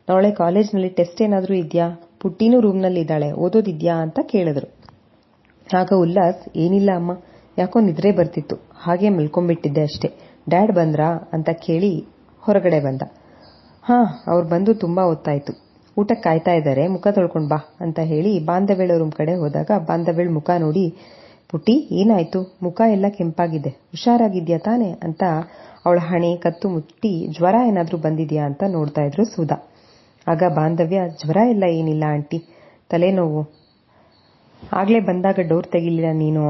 ನಾಳೆ ಕಾಲೇಜ್ನಲ್ಲಿ ಟೆಸ್ಟ್ ಏನಾದರೂ ಇದ್ಯಾ? ಪುಟ್ಟಿನೂ ರೂಮ್ನಲ್ಲಿದ್ದಾಳೆ, ಓದೋದಿದ್ಯಾ? ಅಂತ ಕೇಳಿದ್ರು. ಆಗ ಉಲ್ಲಾಸ್, ಏನಿಲ್ಲ ಅಮ್ಮ, ಯಾಕೋ ನಿದ್ರೆ ಬರ್ತಿತ್ತು, ಹಾಗೆ ಮಲ್ಕೊಂಡ್ಬಿಟ್ಟಿದ್ದೆ ಅಷ್ಟೇ, ಡ್ಯಾಡ್ ಬಂದ್ರಾ? ಅಂತ ಕೇಳಿ ಹೊರಗಡೆ ಬಂದ. ಹಾ, ಅವ್ರು ಬಂದು ತುಂಬಾ ಹೊತ್ತಾಯ್ತು, ಊಟಕ್ಕೆ ಕಾಯ್ತಾ ಇದ್ದಾರೆ, ಮುಖ ತೊಳ್ಕೊಂಡ್ ಬಾ, ಅಂತ ಹೇಳಿ ಬಾಂಧವ್ಯಳ ರೂಮ್ ಕಡೆ ಹೋದಾಗ ಬಾಂಧವ್ಯಳ ಮುಖ ನೋಡಿ ಪುಟ್ಟಿ, ಏನಾಯ್ತು? ಮುಖ ಎಲ್ಲ ಕೆಂಪಾಗಿದೆ. ಹುಷಾರಾಗಿದ್ಯಾ ತಾನೆ ಅಂತ ಅವಳ ಹಣೆ, ಕತ್ತು ಮುಟ್ಟಿ, ಜ್ವರ ಏನಾದ್ರೂ ಬಂದಿದ್ಯಾ ಅಂತ ನೋಡ್ತಾ ಇದ್ರು ಸುಧಾ. ಆಗ ಬಾಂಧವ್ಯ, ಜ್ವರ ಎಲ್ಲ ಏನಿಲ್ಲ ಆಂಟಿ. ತಲೆನೋವು. ಆಗ್ಲೇ ಬಂದಾಗ ಡೋರ್ ತೆಗಿಲಿಲ್ಲ ನೀನು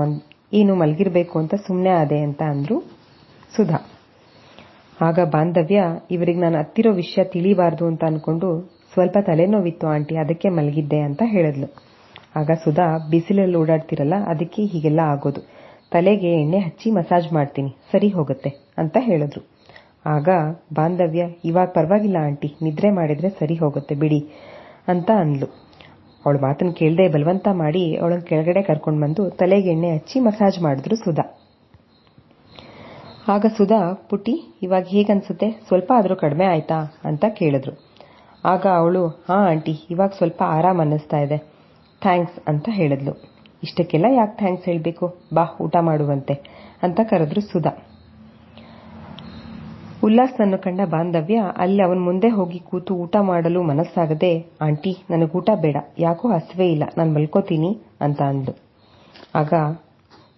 ಏನು ಮಲಗಿರ್ಬೇಕು ಅಂತ ಸುಮ್ಮನೆ ಆದೆ ಅಂತ ಅಂದ್ರು ಸುಧಾ. ಆಗ ಬಾಂಧವ್ಯ, ಇವರಿಗೆ ನಾನು ಹತ್ತಿರೋ ವಿಷಯ ತಿಳಿಬಾರ್ದು ಅಂತ ಅನ್ಕೊಂಡು ಸ್ವಲ್ಪ ತಲೆನೋವಿತ್ತು ಆಂಟಿ, ಅದಕ್ಕೆ ಮಲಗಿದ್ದೆ ಅಂತ ಹೇಳಿದ್ಲು. ಆಗ ಸುಧಾ ಬಿಸಿಲಲ್ಲಿ ಓಡಾಡ್ತಿರಲ್ಲ, ಅದಕ್ಕೆ ಹೀಗೆಲ್ಲ ಆಗೋದು. ತಲೆಗೆ ಎಣ್ಣೆ ಹಚ್ಚಿ ಮಸಾಜ್ ಮಾಡ್ತೀನಿ, ಸರಿ ಹೋಗುತ್ತೆ ಅಂತ ಹೇಳಿದ್ರು. ಆಗ, ಬಾಂಧವ್ಯ, ಇವಾಗ ಪರವಾಗಿಲ್ಲ ಆಂಟಿ, ನಿದ್ರೆ ಮಾಡಿದ್ರೆ ಸರಿ ಹೋಗುತ್ತೆ, ಬಿಡಿ ಅಂತ ಅಂದ್ಲು. ಅವಳ ಮಾತನ್ನು ಕೇಳದೆ ಬಲವಂತ ಮಾಡಿ ಅವಳನ್ನ ಕೆಳಗಡೆ ಕರ್ಕೊಂಡು ಬಂದು ತಲೆಗೆ ಎಣ್ಣೆ ಹಚ್ಚಿ ಮಸಾಜ್ ಮಾಡಿದ್ರು ಸುಧಾ. ಆಗ ಸುಧಾ ಪುಟಿ ಇವಾಗ ಹೇಗನ್ಸುತ್ತೆ? ಸ್ವಲ್ಪ ಆದರೂ ಕಡಿಮೆ ಆಯ್ತಾ? ಅಂತ ಕೇಳಿದ್ರು. ಆಗ ಅವಳು, ಹಾ ಆಂಟಿ, ಇವಾಗ ಸ್ವಲ್ಪ ಆರಾಮ್ ಅನ್ನಿಸ್ತಾ ಇದೆ. ಥ್ಯಾಂಕ್ಸ್ ಅಂತ ಹೇಳಿದ್ಲು. ಇಷ್ಟಕ್ಕೆಲ್ಲ ಯಾಕೆ ಥ್ಯಾಂಕ್ಸ್ ಹೇಳಬೇಕು? ಬಾ, ಊಟ ಮಾಡುವಂತೆ ಅಂತ ಕರೆದ್ರು ಸುಧಾ. ಉಲ್ಲಾಸ್ನನ್ನು ಕಂಡ ಬಾಂಧವ್ಯ ಅಲ್ಲಿ ಅವನ ಮುಂದೆ ಹೋಗಿ ಕೂತು ಊಟ ಮಾಡಲು ಮನಸ್ಸಾಗದೆ, ಆಂಟಿ, ನನಗೆ ಊಟ ಬೇಡ. ಯಾಕೋ ಹಸಿವೆ ಇಲ್ಲ. ನಾನು ಮಲ್ಕೋತೀನಿ ಅಂತ ಅಂದ್ಲು. ಆಗ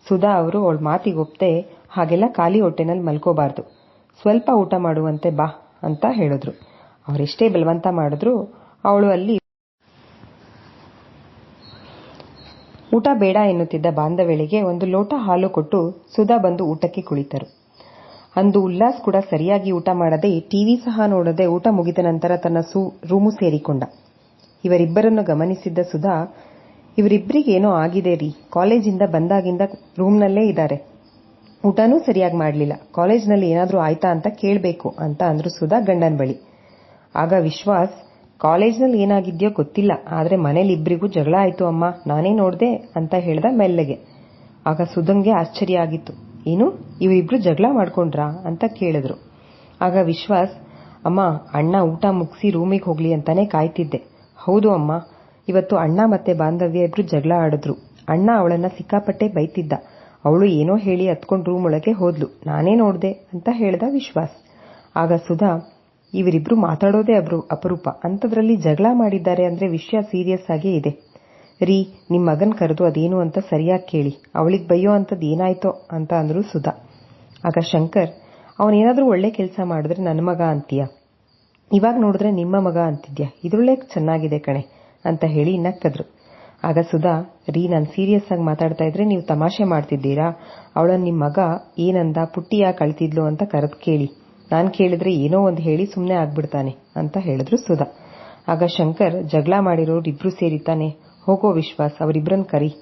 ಸುಧಾ ಅವರು ಅವಳ ಮಾತಿಗೆ ಒಪ್ತೆ ಹಾಗೆಲ್ಲ ಖಾಲಿ ಹೊಟ್ಟೆನಲ್ಲಿ ಮಲ್ಕೋಬಾರ್ದು. ಸ್ವಲ್ಪ ಊಟ ಮಾಡುವಂತೆ ಬಾ ಅಂತ ಹೇಳಿದ್ರು. ಅವರೆಷ್ಟೇ ಬಲವಂತ ಮಾಡಿದ್ರು, ಅವಳು ಅಲ್ಲಿ ಊಟ ಬೇಡ ಎನ್ನುತ್ತಿದ್ದ ಬಾಂಧವ್ಯಳಿಗೆ ಒಂದು ಲೋಟ ಹಾಲು ಕೊಟ್ಟು ಸುಧಾ ಬಂದು ಊಟಕ್ಕೆ ಕುಳಿತರು. ಅಂದು ಉಲ್ಲಾಸ್ ಕೂಡ ಸರಿಯಾಗಿ ಊಟ ಮಾಡದೆ ಟಿವಿ ಸಹ ನೋಡದೆ ಊಟ ಮುಗಿದ ನಂತರ ತನ್ನ ರೂಮು ಸೇರಿಕೊಂಡ. ಇವರಿಬ್ಬರನ್ನು ಗಮನಿಸಿದ್ದ ಸುಧಾ ಇವರಿಬ್ಬರಿಗೇನೋ ಆಗಿದೆ ರೀ, ಕಾಲೇಜಿಂದ ಬಂದಾಗಿಂದ ರೂಮ್ನಲ್ಲೇ ಇದ್ದಾರೆ. ಊಟನೂ ಸರಿಯಾಗಿ ಮಾಡಲಿಲ್ಲ, ಕಾಲೇಜ್ನಲ್ಲಿ ಏನಾದರೂ ಆಯ್ತಾ ಅಂತ ಕೇಳಬೇಕು, ಅಂತ ಅಂದ್ರು ಸುಧಾ ಗಂಡನ ಬಳಿ. ಆಗ ವಿಶ್ವಾಸ್ ಕಾಲೇಜ್ನಲ್ಲಿ ಏನಾಗಿದ್ಯೋ ಗೊತ್ತಿಲ್ಲ. ಆದರೆ ಮನೇಲಿ ಇಬ್ಬರಿಗೂ ಜಗಳ ಆಯಿತು ಅಮ್ಮ. ನಾನೇ ನೋಡಿದೆ ಅಂತ ಹೇಳ್ದ ಮೆಲ್ಲಗೆ. ಆಗ ಸುಧಂಗೆ ಆಶ್ಚರ್ಯ ಆಗಿತ್ತು. ಏನು? ಇವರಿಬ್ರು ಜಗಳ ಮಾಡ್ಕೊಂಡ್ರಾ ಅಂತ ಕೇಳಿದ್ರು. ಆಗ ವಿಶ್ವಾಸ್, ಅಮ್ಮ, ಅಣ್ಣ ಊಟ ಮುಗಿಸಿ ರೂಮಿಗೆ ಹೋಗ್ಲಿ ಅಂತಾನೆ ಕಾಯ್ತಿದ್ದೆ. ಹೌದು ಅಮ್ಮ. ಇವತ್ತು ಅಣ್ಣ ಮತ್ತೆ ಬಾಂಧವ್ಯ ಇಬ್ರು ಜಗಳ ಆಡಿದ್ರು. ಅಣ್ಣ ಅವಳನ್ನ ಸಿಕ್ಕಾಪಟ್ಟೆ ಬೈತಿದ್ದ. ಅವಳು ಏನೋ ಹೇಳಿ ಹತ್ಕೊಂಡು ರೂಮ್ ಒಳಗೆ ಹೋದ್ಲು. ನಾನೇ ನೋಡ್ದೆ, ಅಂತ ಹೇಳ್ದ ವಿಶ್ವಾಸ್. ಆಗ ಸುಧಾ ಇವರಿಬ್ರು ಮಾತಾಡೋದೇ ಅಪರೂಪ. ಅಂಥದ್ರಲ್ಲಿ ಜಗಳ ಮಾಡಿದ್ದಾರೆ ಅಂದ್ರೆ ವಿಷಯ ಸೀರಿಯಸ್ ಆಗೇ ಇದೆ. ರೀ ನಿಮ್ಮ ಮಗನ್ ಕರೆದು ಅದೇನು ಅಂತ ಸರಿಯಾಗಿ ಕೇಳಿ. ಅವಳಿಗೆ ಬೈಯೋ ಅಂತದ್ದು ಏನಾಯ್ತೋ ಅಂತ ಅಂದ್ರು ಸುಧಾ. ಆಗ ಶಂಕರ್ ಅವನೇನಾದ್ರೂ ಒಳ್ಳೆ ಕೆಲಸ ಮಾಡಿದ್ರೆ ನನ್ನ ಮಗ ಅಂತೀಯ? ಇವಾಗ ನೋಡಿದ್ರೆ ನಿಮ್ಮ ಮಗ ಅಂತಿದ್ಯಾ? ಇದೊಳ್ಳೆ ಚೆನ್ನಾಗಿದೆ ಕಣೆ ಅಂತ ಹೇಳಿ ನಕ್ಕದ್ರು. ಆಗ ಸುಧಾ, ರೀ, ನಾನು ಸೀರಿಯಸ್ ಆಗಿ ಮಾತಾಡ್ತಾ ಇದ್ರೆ ನೀವು ತಮಾಷೆ ಮಾಡ್ತಿದ್ದೀರಾ? ಅವಳನ್ನ ನಿಮ್ಮ ಮಗ ಏನಂದ ಪುಟ್ಟಿ ಕಳ್ತಿದ್ಲು ಅಂತ ಕರೆದು ಕೇಳಿ. ನಾನ್ ಕೇಳಿದ್ರೆ ಏನೋ ಒಂದು ಹೇಳಿ ಸುಮ್ಮನೆ ಆಗ್ಬಿಡ್ತಾನೆ ಅಂತ ಹೇಳಿದ್ರು ಸುಧಾ. ಆಗ ಶಂಕರ್ ಜಗಳ ಮಾಡಿರೋರು ಇಬ್ರು ಸೇರಿತಾನೆ ಹೋಗೋ ವಿಶ್ವಾಸ್, ಅವರಿಬ್ರನ್ ಕರಿ.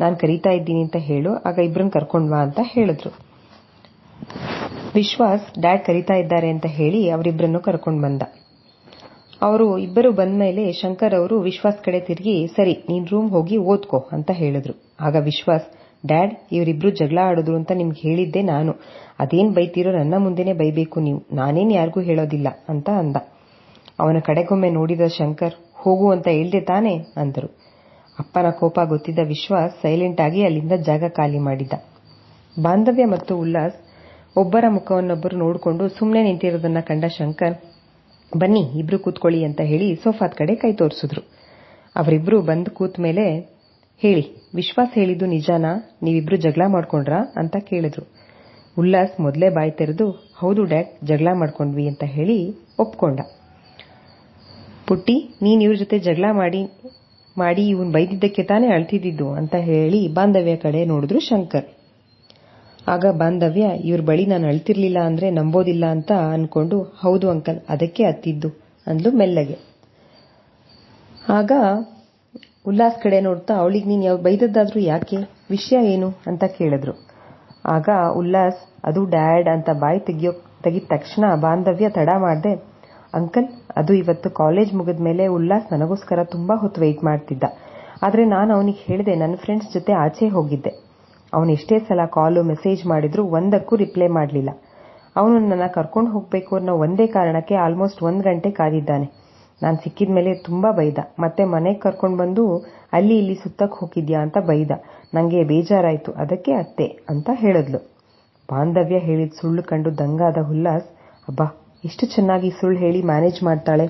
ನಾನು ಕರೀತಾ ಇದ್ದೀನಿ ಅಂತ ಹೇಳು, ಆಗ ಇಬ್ರನ್ ಕರ್ಕೊಂಡ್ವಾ ಅಂತ ಹೇಳಿದ್ರು. ವಿಶ್ವಾಸ್, ಡ್ಯಾಡ್ ಕರೀತಾ ಇದ್ದಾರೆ ಅಂತ ಹೇಳಿ ಅವರಿಬ್ಬರನ್ನು ಕರ್ಕೊಂಡು ಬಂದ. ಅವರು ಇಬ್ಬರು ಬಂದ್ಮೇಲೆ ಶಂಕರ್ ಅವರು ವಿಶ್ವಾಸ್ ಕಡೆ ತಿರುಗಿ, ಸರಿ, ನೀನ್ ರೂಮ್ ಹೋಗಿ ಓದ್ಕೋ ಅಂತ ಹೇಳಿದ್ರು. ಆಗ ವಿಶ್ವಾಸ್ ಡ್ಯಾಡ್ ಇವರಿಬ್ರು ಜಗಳ ಆಡೋದು ಅಂತ ನಿಮ್ಗೆ ಹೇಳಿದ್ದೆ ನಾನು. ಅದೇನ್ ಬೈತೀರೋ ನನ್ನ ಮುಂದೆನೆ ಬೈಬೇಕು ನೀವು. ನಾನೇನ್ ಯಾರಿಗೂ ಹೇಳೋದಿಲ್ಲ ಅಂತ ಅಂದ. ಅವನ ಕಡೆಗೊಮ್ಮೆ ನೋಡಿದ ಶಂಕರ್, ಹೋಗು ಅಂತ ಹೇಳ್ದೆ ತಾನೆ ಅಂದರು. ಅಪ್ಪನ ಕೋಪ ಗೊತ್ತಿದ್ದ ವಿಶ್ವಾಸ್ ಸೈಲೆಂಟ್ ಆಗಿ ಅಲ್ಲಿಂದ ಜಾಗ ಖಾಲಿ ಮಾಡಿದ್ದ ಬಾಂಧವ್ಯ ಮತ್ತು ಉಲ್ಲಾಸ್ ಒಬ್ಬರ ಮುಖವನ್ನೊಬ್ಬರು ನೋಡಿಕೊಂಡು ಸುಮ್ಮನೆ ನಿಂತಿರೋದನ್ನ ಕಂಡ ಶಂಕರ್, ಬನ್ನಿ, ಇಬ್ರು ಕೂತ್ಕೊಳ್ಳಿ ಅಂತ ಹೇಳಿ ಸೋಫಾದ ಕಡೆ ಕೈ ತೋರಿಸಿದ್ರು. ಅವರಿಬ್ರು ಬಂದು ಕೂತ ಮೇಲೆ ಹೇಳಿ, ವಿಶ್ವಾಸ್ ಹೇಳಿದ್ದು ನಿಜಾನಾ? ನೀವಿಬ್ರು ಜಗಳ ಮಾಡ್ಕೊಂಡ್ರಾ? ಅಂತ ಕೇಳಿದ್ರು. ಉಲ್ಲಾಸ್ ಮೊದಲೇ ಬಾಯಿ ತೆರೆದು, ಹೌದು ಡ್ಯಾಡ್, ಜಗಳ ಮಾಡ್ಕೊಂಡ್ವಿ ಅಂತ ಹೇಳಿ ಒಪ್ಕೊಂಡ. ಪುಟ್ಟಿ, ನೀನ್ ಇವ್ರ ಜೊತೆ ಜಗಳ ಮಾಡಿ ಮಾಡಿ ಇವನ್ ಬೈದಿದ್ದಕ್ಕೆ ತಾನೇ ಅಳ್ತಿದ್ದಿದ್ದು ಅಂತ ಹೇಳಿ ಬಾಂಧವ್ಯ ಕಡೆ ನೋಡಿದ್ರು ಶಂಕರ್. ಆಗ ಬಾಂಧವ್ಯ, ಇವ್ರ ಬಳಿ ನಾನು ಅಳ್ತಿರ್ಲಿಲ್ಲ ಅಂದ್ರೆ ನಂಬೋದಿಲ್ಲ ಅಂತ ಅನ್ಕೊಂಡು, ಹೌದು ಅಂಕಲ್, ಅದಕ್ಕೆ ಅತ್ತಿದ್ದು, ಅಂದ್ಲು ಮೆಲ್ಲಗೆ. ಆಗ ಉಲ್ಲಾಸ್ ಕಡೆ ನೋಡ್ತಾ ಅವಳಿಗೆ ನೀನು ಯಾವ ಬೈದದ್ದಾದ್ರೂ ಯಾಕೆ? ವಿಷಯ ಏನು? ಅಂತ ಕೇಳಿದ್ರು. ಆಗ ಉಲ್ಲಾಸ್, ಅದು ಡ್ಯಾಡ್ ಅಂತ ಬಾಯಿ ತೆಗಿಯೋ, ತೆಗಿದ ತಕ್ಷಣ ಬಾಂಧವ್ಯ ತಡ ಮಾಡಿದೆ. ಅಂಕಲ್, ಅದು ಇವತ್ತು ಕಾಲೇಜ್ ಮುಗಿದ ಮೇಲೆ ಉಲ್ಲಾಸ್ ನನಗೋಸ್ಕರ ತುಂಬಾ ಹೊತ್ತು ವೆಯ್ಟ್ ಮಾಡ್ತಿದ್ದ. ಆದರೆ ನಾನು ಅವನಿಗೆ ಹೇಳಿದೆ ನನ್ನ ಫ್ರೆಂಡ್ಸ್ ಜೊತೆ ಆಚೆ ಹೋಗಿದ್ದೆ. ಅವನು ಎಷ್ಟೇ ಸಲ ಕಾಲು ಮೆಸೇಜ್ ಮಾಡಿದ್ರು ಒಂದಕ್ಕೂ ರಿಪ್ಲೈ ಮಾಡಲಿಲ್ಲ. ಅವನು ನನ್ನ ಕರ್ಕೊಂಡು ಹೋಗಬೇಕು ಅನ್ನೋ ಒಂದೇ ಕಾರಣಕ್ಕೆ ಆಲ್ಮೋಸ್ಟ್ ಒಂದು ಗಂಟೆ ಕಾದಿದ್ದಾನೆ. ನಾನು ಸಿಕ್ಕಿದ ಮೇಲೆ ತುಂಬಾ ಬೈದ. ಮತ್ತೆ ಮನೆಗೆ ಕರ್ಕೊಂಡು ಬಂದು ಅಲ್ಲಿ ಇಲ್ಲಿ ಸುತ್ತಕ್ಕೆ ಹೋಗಿದ್ಯಾ ಅಂತ ಬೈದ. ನನಗೆ ಬೇಜಾರಾಯಿತು. ಅದಕ್ಕೆ ಅತ್ತೆ ಅಂತ ಹೇಳಿದ್ಲು. ಬಾಂಧವ್ಯ ಹೇಳಿದ ಸುಳ್ಳು ಕಂಡು ದಂಗಾದ ಹುಲ್ಲಾಸ್, ಅಬ್ಬಾ ಎಷ್ಟು ಚೆನ್ನಾಗಿ ಸುಳ್ಳು ಹೇಳಿ ಮ್ಯಾನೇಜ್ ಮಾಡ್ತಾಳೆ.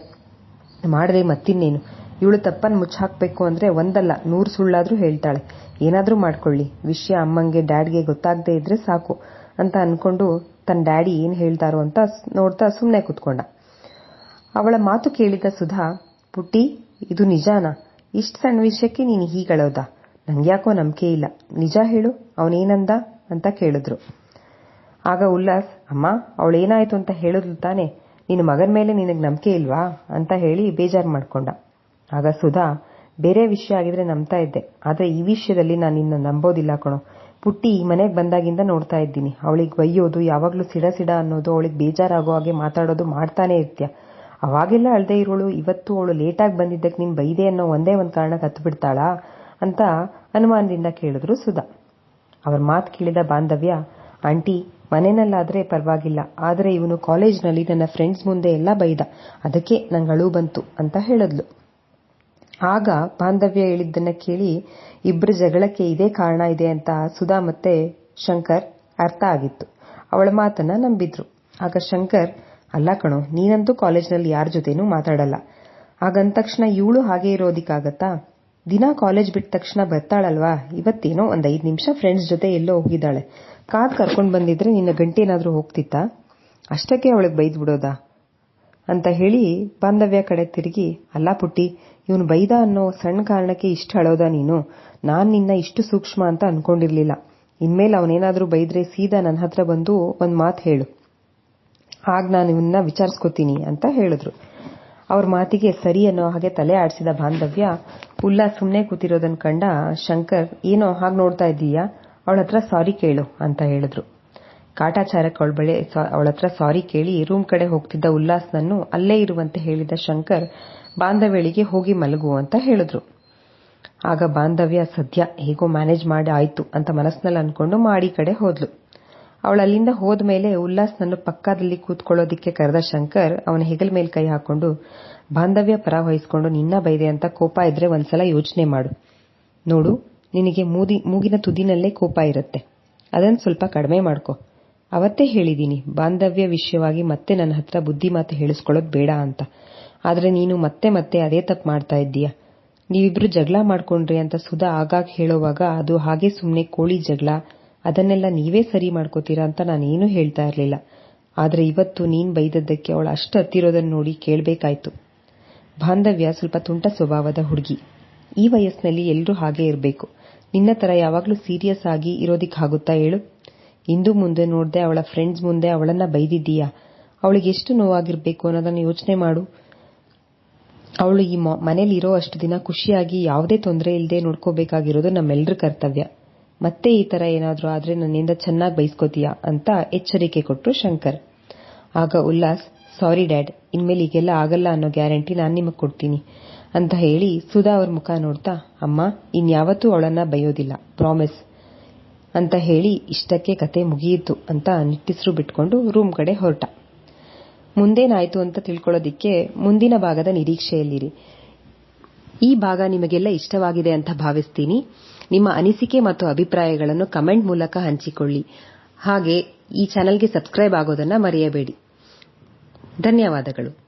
ಮಾಡಿದೆ ಮತ್ತಿನ್ನೇನು? ಇವಳು ತಪ್ಪನ್ನು ಮುಚ್ಚಾಕ್ಬೇಕು ಅಂದ್ರೆ ಒಂದಲ್ಲ, ನೂರು ಸುಳ್ಳಾದ್ರೂ ಹೇಳ್ತಾಳೆ. ಏನಾದ್ರೂ ಮಾಡ್ಕೊಳ್ಳಿ. ವಿಷಯ ಅಮ್ಮಂಗೆ, ಡ್ಯಾಡ್ಗೆ ಗೊತ್ತಾಗದೇ ಇದ್ರೆ ಸಾಕು. ಅಂತ ಅನ್ಕೊಂಡು ತನ್ನ ಡ್ಯಾಡಿ ಏನ್ ಹೇಳ್ತಾರೋ ಅಂತ ನೋಡ್ತಾ ಸುಮ್ಮನೆ ಕುತ್ಕೊಂಡ. ಅವಳ ಮಾತು ಕೇಳಿದ ಸುಧಾ, ಪುಟ್ಟಿ, ಇದು ನಿಜಾನ? ಇಷ್ಟು ಸಣ್ಣ ವಿಷಯಕ್ಕೆ ನೀನು ಹೀಗಳೋದ ನಂಗ್ಯಾಕೋ ನಂಬಿಕೆ ಇಲ್ಲ. ನಿಜ ಹೇಳು, ಅವನೇನಂದ? ಅಂತ ಕೇಳಿದ್ರು. ಆಗ ಉಲ್ಲಾಸ್, ಅಮ್ಮ, ಅವಳೇನಾಯ್ತು ಅಂತ ಹೇಳಿದ್ಲು ತಾನೆ? ನಿನ್ನ ಮಗನ ಮೇಲೆ ನಿನಗೆ ನಂಬಿಕೆ ಇಲ್ವಾ? ಅಂತ ಹೇಳಿ ಬೇಜಾರು ಮಾಡ್ಕೊಂಡ. ಆಗ ಸುಧಾ, ಬೇರೆ ವಿಷಯ ಆಗಿದ್ರೆ ನಂಬ್ತಾ ಇದ್ದೆ. ಆದ್ರೆ ಈ ವಿಷಯದಲ್ಲಿ ನಾನು ನಿನ್ನ ನಂಬೋದಿಲ್ಲ ಕಣೋ. ಪುಟ್ಟಿ ಈ ಮನೆಗೆ ಬಂದಾಗಿಂದ ನೋಡ್ತಾ ಇದ್ದೀನಿ. ಅವಳಿಗೆ ಬೈಯೋದು, ಯಾವಾಗ್ಲೂ ಸಿಡ ಸಿಡ ಅನ್ನೋದು, ಅವಳಿಗೆ ಬೇಜಾರಾಗೋ ಹಾಗೆ ಮಾತಾಡೋದು ಮಾಡ್ತಾನೆ ಇರ್ತೀಯ. ಅವಾಗೆಲ್ಲ ಅಳ್ದೇ ಇರೋಳು, ಇವತ್ತು ಅವಳು ಲೇಟಾಗಿ ಬಂದಿದ್ದಕ್ಕೆ ನೀನು ಬೈದೆ ಅನ್ನೋ ಒಂದೇ ಒಂದು ಕಾರಣಕ್ಕೆ ಹತ್ತು ಬಿಡ್ತಾಳಾ ಅಂತ ಅನುಮಾನದಿಂದ ಕೇಳಿದ್ರು ಸುಧಾ. ಅವ್ರ ಮಾತು ಕೇಳಿದ ಬಾಂಧವ್ಯ, ಆಂಟಿ ಮನೆಯಲ್ಲಾದ್ರೆ ಪರವಾಗಿಲ್ಲ, ಆದ್ರೆ ಇವನು ಕಾಲೇಜ್ನಲ್ಲಿ ನನ್ನ ಫ್ರೆಂಡ್ಸ್ ಮುಂದೆ ಎಲ್ಲ ಬೈದ, ಅದಕ್ಕೆ ನಂಗೆ ಅಳು ಬಂತು ಅಂತ ಹೇಳಿದ್ಲು. ಆಗ ಬಾಂಧವ್ಯ ಹೇಳಿದ್ದನ್ನ ಕೇಳಿ ಇಬ್ಬರ ಜಗಳಕ್ಕೆ ಇದೇ ಕಾರಣ ಇದೆ ಅಂತ ಸುಧಾ ಮತ್ತೆ ಶಂಕರ್ ಅರ್ಥ ಆಗಿತ್ತು. ಅವಳ ಮಾತನ್ನ ನಂಬಿದ್ರು. ಆಗ ಶಂಕರ್ ಅಲ್ಲ ಕಣೋ, ನೀನಂತೂ ಕಾಲೇಜ್ನಲ್ಲಿ ಯಾರ ಜೊತೆನೂ ಮಾತಾಡಲ್ಲ. ಹಾಗಂದ ತಕ್ಷಣ ಇವಳು ಹಾಗೆ ಇರೋದಿಕ್ಕಾಗತ್ತಾ? ದಿನ ಕಾಲೇಜ್ ಬಿಟ್ಟ ತಕ್ಷಣ ಬರ್ತಾಳಲ್ವಾ? ಇವತ್ತೇನೋ ಒಂದ್ ಐದು ನಿಮಿಷ ಫ್ರೆಂಡ್ಸ್ ಜೊತೆ ಎಲ್ಲೋ ಹೋಗಿದ್ದಾಳೆ. ಕಾರ್ ಕರ್ಕೊಂಡು ಬಂದಿದ್ರೆ ನಿನ್ನ ಗಂಟೇನಾದ್ರೂ ಹೋಗ್ತಿತ್ತಾ? ಅಷ್ಟಕ್ಕೆ ಅವಳಿಗೆ ಬೈದ್ ಬಿಡೋದಾ? ಅಂತ ಹೇಳಿ ಬಾಂಧವ್ಯ ಕಡೆ ತಿರುಗಿ, ಅಲ್ಲ ಪುಟ್ಟಿ, ಇವನು ಬೈದ ಅನ್ನೋ ಸಣ್ಣ ಕಾರಣಕ್ಕೆ ಇಷ್ಟ ಹಳೋದ ನೀನು? ನಾನ್ ನಿನ್ನ ಇಷ್ಟು ಸೂಕ್ಷ್ಮ ಅಂತ ಅನ್ಕೊಂಡಿರ್ಲಿಲ್ಲ. ಇನ್ಮೇಲೆ ಅವನೇನಾದ್ರೂ ಬೈದ್ರೆ ಸೀದಾ ನನ್ನ ಹತ್ರ ಬಂದು ಒಂದ್ ಮಾತು ಹೇಳು. ಆಗ ನಾನು ಇವನ್ನ ವಿಚಾರಿಸ್ಕೋತೀನಿ ಅಂತ ಹೇಳಿದ್ರು. ಅವ್ರ ಮಾತಿಗೆ ಸರಿ ಅನ್ನೋ ಹಾಗೆ ತಲೆ ಆಡಿಸಿದ ಬಾಂಧವ್ಯ ಉಲ್ಲಾ ಸುಮ್ಮನೆ ಕೂತಿರೋದನ್ನ ಕಂಡ ಶಂಕರ್, ಏನೋ ಹಾಗೆ ನೋಡ್ತಾ ಇದ್ದೀಯಾ? ಅವಳ ಹತ್ರ ಸಾರಿ ಕೇಳು ಅಂತ ಹೇಳಿದ್ರು. ಕಾಟಾಚಾರಕ್ಕೆ ಅವಳ ಬಳಿ ಅವಳ ಹತ್ರ ಸಾರಿ ಕೇಳಿ ರೂಮ್ ಕಡೆ ಹೋಗ್ತಿದ್ದ ಉಲ್ಲಾಸ್ನನ್ನು ಅಲ್ಲೇ ಇರುವಂತೆ ಹೇಳಿದ ಶಂಕರ್, ಬಾಂಧವ್ಯಳಿಗೆ ಹೋಗಿ ಮಲಗು ಅಂತ ಹೇಳಿದ್ರು. ಆಗ ಬಾಂಧವ್ಯ, ಸದ್ಯ ಹೇಗೋ ಮ್ಯಾನೇಜ್ ಮಾಡಿ ಆಯ್ತು ಅಂತ ಮನಸ್ಸಿನಲ್ಲಿ ಅನ್ಕೊಂಡು ಮಾಡಿ ಕಡೆ ಹೋದ್ಲು. ಅವಳು ಅಲ್ಲಿಂದ ಹೋದ್ಮೇಲೆ ಉಲ್ಲಾಸ್ನನ್ನು ಪಕ್ಕದಲ್ಲಿ ಕೂತ್ಕೊಳ್ಳೋದಿಕ್ಕೆ ಕರೆದ ಶಂಕರ್ ಅವನ ಹೆಗಲ ಮೇಲೆ ಕೈ ಹಾಕೊಂಡು, ಬಾಂಧವ್ಯ ಪರ ವಹಿಸ್ಕೊಂಡು ನಿನ್ನ ಬೈದೆ ಅಂತ ಕೋಪ ಇದ್ರೆ ಒಂದ್ಸಲ ಯೋಚನೆ ಮಾಡು. ನೋಡು, ನಿನಗೆ ಮೂಗಿನ ತುದಿನಲ್ಲೇ ಕೋಪ ಇರುತ್ತೆ. ಅದನ್ನ ಸ್ವಲ್ಪ ಕಡಿಮೆ ಮಾಡ್ಕೊ. ಅವತ್ತೇ ಹೇಳಿದೀನಿ, ಬಾಂಧವ್ಯ ವಿಷಯವಾಗಿ ಮತ್ತೆ ನನ್ನ ಹತ್ರ ಬುದ್ಧಿ ಮಾತು ಹೇಳಿಸ್ಕೊಳ್ಳೋದು ಬೇಡ ಅಂತ. ಆದ್ರೆ ನೀನು ಮತ್ತೆ ಮತ್ತೆ ಅದೇ ತಪ್ಪು ಮಾಡ್ತಾ ಇದ್ದೀಯ? ನೀವಿಬ್ರು ಜಗಳ ಮಾಡ್ಕೊಂಡ್ರಿ ಅಂತ ಸುಧಾ ಆಗಾಗ್ ಹೇಳುವಾಗ ಅದು ಹಾಗೆ ಸುಮ್ನೆ ಕೋಳಿ ಜಗಳ ಅದನ್ನೆಲ್ಲ ನೀವೇ ಸರಿ ಮಾಡ್ಕೋತೀರ ಅಂತ ನಾನೇನು ಹೇಳ್ತಾ ಇರಲಿಲ್ಲ. ಆದರೆ ಇವತ್ತು ನೀನ್ ಬೈದದ್ದಕ್ಕೆ ಅವಳು ಅಷ್ಟು ಹತ್ತಿರೋದನ್ನು ನೋಡಿ ಕೇಳಬೇಕಾಯ್ತು. ಬಾಂಧವ್ಯ ಸ್ವಲ್ಪ ತುಂಟ ಸ್ವಭಾವದ ಹುಡುಗಿ. ಈ ವಯಸ್ಸಿನಲ್ಲಿ ಎಲ್ಲರೂ ಹಾಗೆ ಇರಬೇಕು. ನಿನ್ನ ತರ ಯಾವಾಗಲೂ ಸೀರಿಯಸ್ ಆಗಿ ಇರೋದಿಕ್ಕಾಗುತ್ತಾ ಹೇಳು? ಇಂದು ಮುಂದೆ ನೋಡಿದೆ ಅವಳ ಫ್ರೆಂಡ್ಸ್ ಮುಂದೆ ಅವಳನ್ನ ಬೈದಿದ್ದೀಯಾ? ಅವಳಿಗೆ ಎಷ್ಟು ನೋವಾಗಿರ್ಬೇಕು ಅನ್ನೋದನ್ನ ಯೋಚನೆ ಮಾಡು. ಅವಳು ಈ ಮನೇಲಿ ಇರೋ ಅಷ್ಟು ದಿನ ಖುಷಿಯಾಗಿ ಯಾವುದೇ ತೊಂದರೆ ಇಲ್ಲದೆ ನೋಡ್ಕೋಬೇಕಾಗಿರೋದು ನಮ್ಮೆಲ್ಲರ ಕರ್ತವ್ಯ. ಮತ್ತೆ ಈ ತರ ಏನಾದರೂ ಆದ್ರೆ ನನ್ನಿಂದ ಚೆನ್ನಾಗಿ ಬೈಸ್ಕೋತೀಯ ಅಂತ ಎಚ್ಚರಿಕೆ ಕೊಟ್ರು ಶಂಕರ್. ಆಗ ಉಲ್ಲಾಸ್, ಸಾರಿ ಡ್ಯಾಡ್, ಇನ್ಮೇಲೆ ಈಗೆಲ್ಲ ಆಗಲ್ಲ ಅನ್ನೋ ಗ್ಯಾರಂಟಿ ನಾನು ನಿಮಗೆ ಕೊಡ್ತೀನಿ ಅಂತ ಹೇಳಿ ಸುಧಾ ಅವ್ರ ಮುಖ ನೋಡ್ತಾ, ಅಮ್ಮ, ಇನ್ಯಾವತ್ತೂ ಅವಳನ್ನ ಬೈಯೋದಿಲ್ಲ, ಪ್ರಾಮಿಸ್ ಅಂತ ಹೇಳಿ ಇಷ್ಟಕ್ಕೆ ಕತೆ ಮುಗಿಯಿತು ಅಂತ ನಿಟ್ಟಿಸ್ರು ಬಿಟ್ಕೊಂಡು ರೂಮ್ ಕಡೆ ಹೊರಟ. ಮುಂದೇನಾಯ್ತು ಅಂತ ತಿಳ್ಕೊಳ್ಳೋದಿಕ್ಕೆ ಮುಂದಿನ ಭಾಗದ ನಿರೀಕ್ಷೆಯಲ್ಲಿರಿ. ಈ ಭಾಗ ನಿಮಗೆಲ್ಲ ಇಷ್ಟವಾಗಿದೆ ಅಂತ ಭಾವಿಸ್ತೀನಿ. ನಿಮ್ಮ ಅನಿಸಿಕೆ ಮತ್ತು ಅಭಿಪ್ರಾಯಗಳನ್ನು ಕಮೆಂಟ್ ಮೂಲಕ ಹಂಚಿಕೊಳ್ಳಿ. ಹಾಗೆ ಈ ಚಾನೆಲ್ಗೆ ಸಬ್ಸ್ಕ್ರೈಬ್ ಆಗೋದನ್ನ ಮರೆಯಬೇಡಿ. ಧನ್ಯವಾದಗಳು.